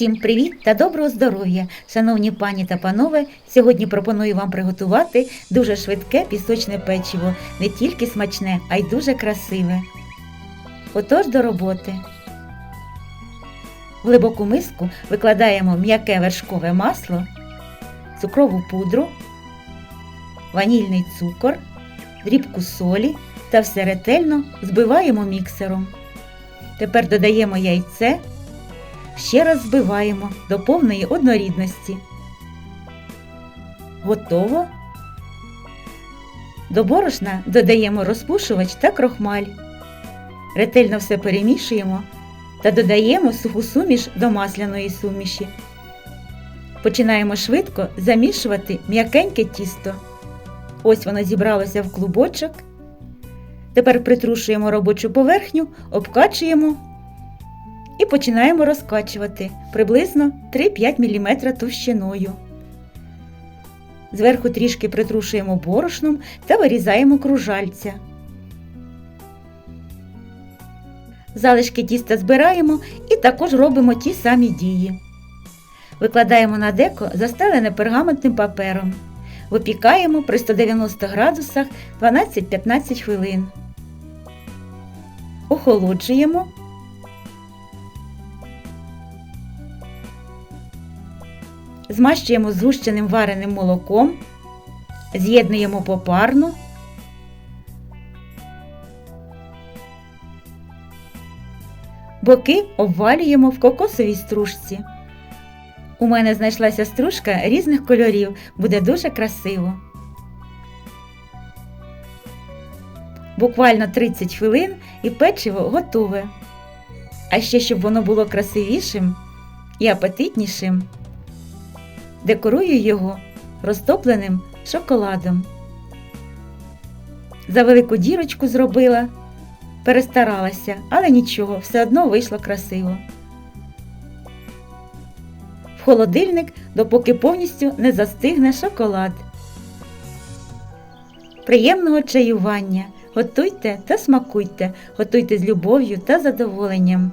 Всім привіт та доброго здоров'я! Шановні пані та панове, сьогодні пропоную вам приготувати дуже швидке пісочне печиво, не тільки смачне, а й дуже красиве. Отож до роботи. В глибоку миску викладаємо м'яке вершкове масло, цукрову пудру, ванільний цукор, дрібку солі та все ретельно збиваємо міксером. Тепер додаємо яйце. Ще раз збиваємо до повної однорідності. Готово. До борошна додаємо розпушувач та крохмаль. Ретельно все перемішуємо та додаємо суху суміш до масляної суміші. Починаємо швидко замішувати м'якеньке тісто. Ось воно зібралося в клубочок. Тепер притрушуємо робочу поверхню, обкачуємо і починаємо розкачувати приблизно 3-5 мм товщиною. Зверху трішки притрушуємо борошном та вирізаємо кружальця. Залишки тіста збираємо і також робимо ті самі дії. Викладаємо на деко застелене пергаментним папером. Випікаємо при 190 градусах 12-15 хвилин. Охолоджуємо. Змащуємо згущеним вареним молоком, з'єднуємо попарно. Боки обвалюємо в кокосовій стружці. У мене знайшлася стружка різних кольорів, буде дуже красиво. Буквально 30 хвилин і печиво готове. А ще щоб воно було красивішим і апетитнішим. Декорую його розтопленим шоколадом. За велику дірочку зробила, перестаралася, але нічого, все одно вийшло красиво. В холодильник, допоки повністю не застигне шоколад. Приємного чаювання! Готуйте та смакуйте, готуйте з любов'ю та задоволенням.